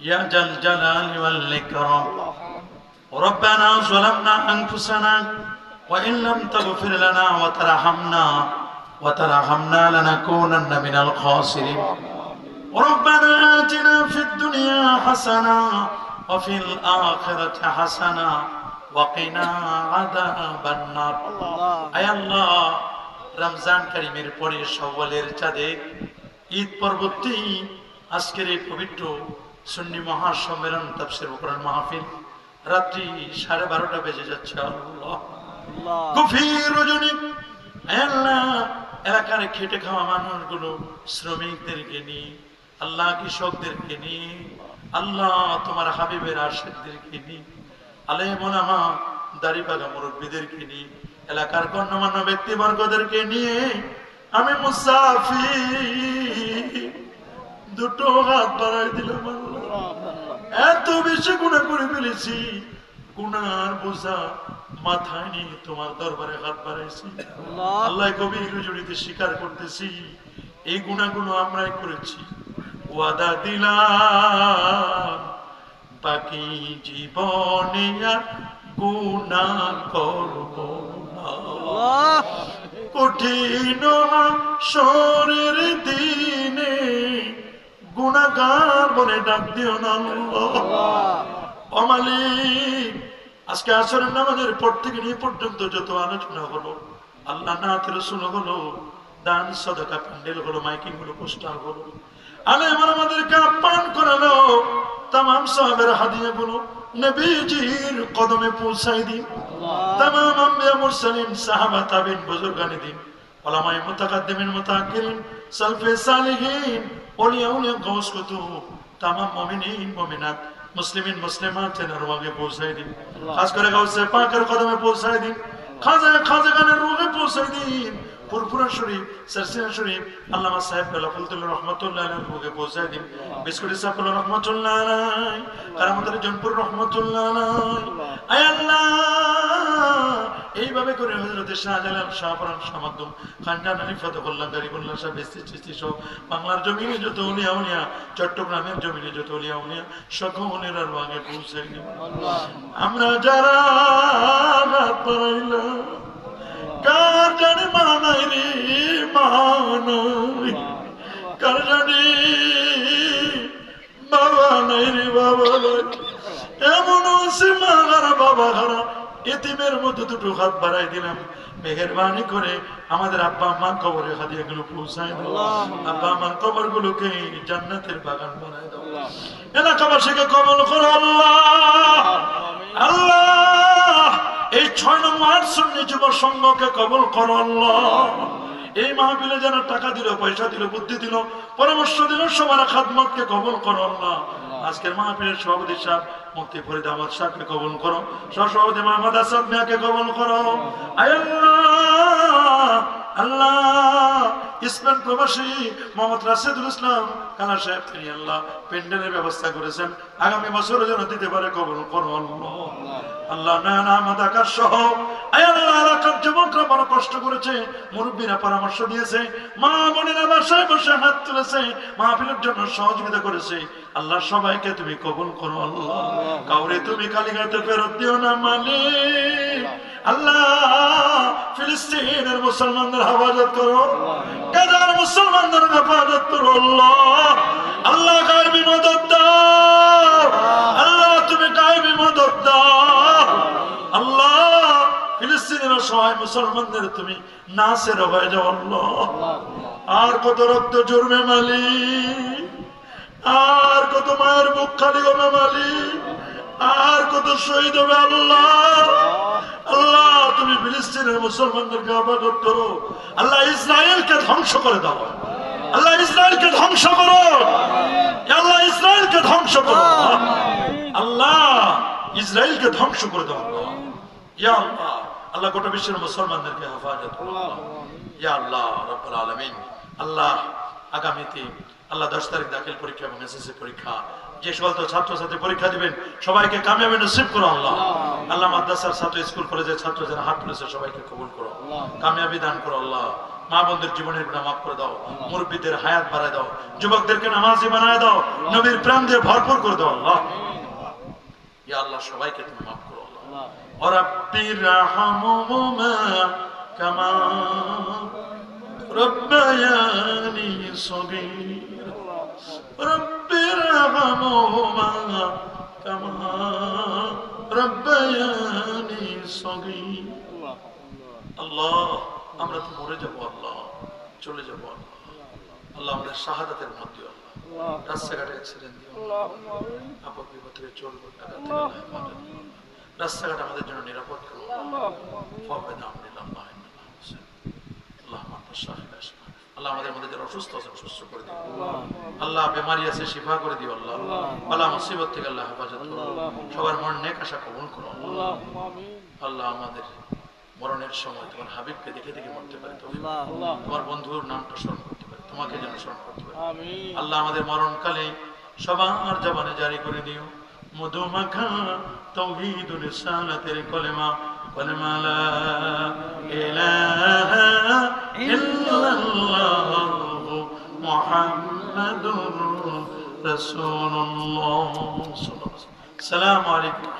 يا ذا الجلال والإكرام ربنا ظلمنا أنفسنا وإن لم تغفر لنا وترحمنا وترحمنا لنكونن من الخاسرين ربنا آتنا في الدنيا حسنة وفي الآخرة حسنة وقنا عذاب النار আয় আল্লাহ রমজান করিমের পরে সওয়ালের চাঁদে ঈদ পরবর্তী আজকের এই পবিত্র সুন্নি মহাসম্মেলন তাফসির কোরআন মাহফিল রাত্রি সাড়ে বারোটা বেজে যাচ্ছে এলাকার খেটে খাওয়া মানুষগুলো শ্রমিকদেরকে নিয়ে আল্লাহ কৃষকদেরকে নিয়ে আল্লাহ তোমার হাবিবের আশেকদেরকে নিয়ে আলে মোনামা দাড়িপাগা মুরব্বীদেরকে নিয়ে এলাকার গণ্যমান্য ব্যক্তিবর্গদেরকে নিয়ে আমি মুসাফি দুটো হাত বাড়াই দিলাম এত বেশি গুণা করে ফেলেছি। গুনার বোঝা মাথায় নিয়ে তোমার দরবারে হাত বাড়াইছি। আল্লাহ। কবি রুজুরিতে স্বীকার করতেছি এই গুণাগুলো আমরাই করেছি। ওয়াদা দিলাম বাকি জীবনে আর গুণা করব কঠিন শরীর দিনে গুণাগার বলে ডাক দিও না। ও আজকে আসরের নামাজের পর থেকে নিয়ে পর্যন্ত যত আলোচনা হলো আল্লাহ না রসুল হলো দান সদকা প্যান্ডেল হলো মাইকিং হলো পোস্টার হলো আলে আমার আমাদেরকে আপ্যায়ন করালো তাম সাহাবের হাদিয়া গুলো নবীজির কদমে পৌঁছাই দিন তাম আম্বিয়া মুরসালিন সাহাবা তাবিন বুজুর্গানি দিন ওলামায়ে মুতাকাদ্দিমিন মুতাআক্কিরিন সালফে সালিহিন ওলিয়া উলিয়া গাউস কুতুব তামাম মুমিনিন মুমিনাত মুসলিমিন মুসলিমাতের রুহে পৌঁছাই দিন। খাস করে গাউসে পাকের কদমে পৌঁছাই দিন। খাজা খাজা গানের রুহে পৌঁছাই দিন। পুরপুরা শরীফ সারসিনা শরীফ আল্লামা সাহেব কালাফুলতুল্লাহ রহমতুল্লাহ আলাইহির রুহে পৌঁছাই দিন। বিস্কুটি সাফুল্লাহ রহমতুল্লাহ আলাই কারামতুল জনপুর রহমতুল্লাহ আলাই আয় আল্লাহ। এইভাবে করে হজরত শাহজালাল শাহপুরান সামাদ্দুম খানজান আলী ফতেহুল্লাহ গরিবুল্লাহ বেস্তি চিস্তি সহ বাংলার জমিনে যত উলিয়া উলিয়া চট্টগ্রামের জমিনে যত উলিয়া উলিয়া সকলের আর পৌঁছাই দিব আমরা যারা রাত কার জানে মানাই রে মানাই কার জানে বাবা নাই রে বাবা নাই এমন আছে মা বাবা হারা এতিমের মধ্যে দুটো হাত বাড়াই দিলাম। মেহরবানি করে আমাদের আব্বা আম্মার কবরে হাদিয়া গুলো পৌঁছায় দাও আব্বা আমার কবর গুলোকে জান্নাতের বাগান বানায় দাও। এলাকাবাসীকে কবল করো আল্লাহ। আল্লাহ। এই ছয় নম্বর সুন্নি যুব সংঘকে কবল করো আল্লাহ। এই মাহফিলে যারা টাকা দিল পয়সা দিল বুদ্ধি দিল পরামর্শ দিল সবার খাদমতকে কবল করো আল্লাহ। আজকের মাহফিলের সভাপতি সাহেব মুক্তি ফরিদ আহমদ সাহেবকে কবল করো। সহসভাপতি মোহাম্মদ আসাদ মিয়াকে কবল করো। আল্লাহ আল্লাহ। ইসলাম প্রবাসী মোহাম্মদ রাশেদুল ইসলাম কালা সাহেব, তিনি আল্লাহ পেন্ডেলের ব্যবস্থা করেছেন। আগামী বছর যেন দিতে পারে কবল করো আল্লাহ নয়ন আহমদ আকাশ সহ আল্লাহ সবাইকে তুমি কবুল করো, আল্লাহ। কাউরে তুমি কালীঘাটে ফেরত দিও না, মালিক। আল্লাহ ফিলিস্তিনের মুসলমানদের হেফাজত করো। গাজার মুসলমানদের হেফাজত করো, আল্লাহ। আল্লাহ গায়বী মদত আল্লাহ, তুমি গায়বী মদত দাও। আল্লাহ, ফিলিস্তিনের সহায় মুসলমানদের তুমি নাসের হয়ে যাও, আল্লাহ। আর কত রক্ত জুড়বে মালি আর কত মায়ের বুক খালি হবে মালি আর কত শহীদ হবে আল্লাহ? মুসলমানদেরকে আবাদত করো। আল্লাহ ইসরায়েলকে ধ্বংস করে দাও। আল্লাহ ইসরায়েলকে ধ্বংস করো। আল্লাহ ইসরায়েলকে ধ্বংস করো। আল্লাহ ইসরায়েলকে ধ্বংস করে দাও ইয়া আল্লাহ আল্লাহ গোটা বিশ্বের মুসলমানদেরকে হেফাজত ইয়া আল্লাহ রব্বুল আলামিন, আল্লাহ আগামীতে আল্লাহ দশ তারিখ দাখিল পরীক্ষা এবং এসএসসি পরীক্ষা। যে সকল ছাত্রছাত্রী পরীক্ষা দিবেন সবাইকে কামিয়াবি নসিব করো আল্লাহ। আল্লাহ। মাদ্রাসার ছাত্র স্কুল কলেজের ছাত্র যারা হাত তুলেছে সবাইকে কবুল করো। কামিয়াবি দান করো আল্লাহ। মা বন্ধুর জীবনের গুণা মাফ করে দাও। মুরব্বীদের হায়াত বাড়ায় দাও। যুবকদেরকে নামাজি বানায় দাও। নবীর প্রাণ দিয়ে ভরপুর করে দাও আল্লাহ। ইয়া আল্লাহ সবাইকে তুমি মাফ করো আল্লাহ। ওরাব্বির রাহমুমা কামা রব্বায়ানি সগীর। رب ارحمهما كما ربياني صغيرا আল্লাহ আমরা তো মরে যাবো আল্লাহ চলে যাবো আল্লাহ আল্লাহ আমাদের শাহাদাতের মধ্যে আল্লাহ রাস্তাঘাটে অ্যাক্সিডেন্ট দিও আপদ বিপদে চলবো টাকা থেকে আল্লাহ হেফাজত করো। রাস্তাঘাট আমাদের জন্য নিরাপদ করো ফবেদ আমরিল্লাহ আল্লাহ আল্লাহ মাত্র শাহিদ আসনা আল্লাহ আমাদের মধ্যে যারা অসুস্থ আছে সুস্থ করে দিও। আল্লাহ বেমারি আছে শিফা করে দিও আল্লাহ। আল্লাহ মুসিবত থেকে আল্লাহ হেফাজত করো। সবার মন নেক আশা কবুল করো আল্লাহ। আমাদের মরণের সময় তোমার হাবিবকে দেখে দেখে মরতে পারে তোমার বন্ধুর নামটা স্মরণ করতে পারে তোমাকে যেন স্মরণ করতে পারে। আল্লাহ আমাদের মরণকালে সবার জবানে জারি করে দিও। মধুমাখা তৌহিদ রিসালাতের কলেমা কলেমা আসসালামু আলাইকুম।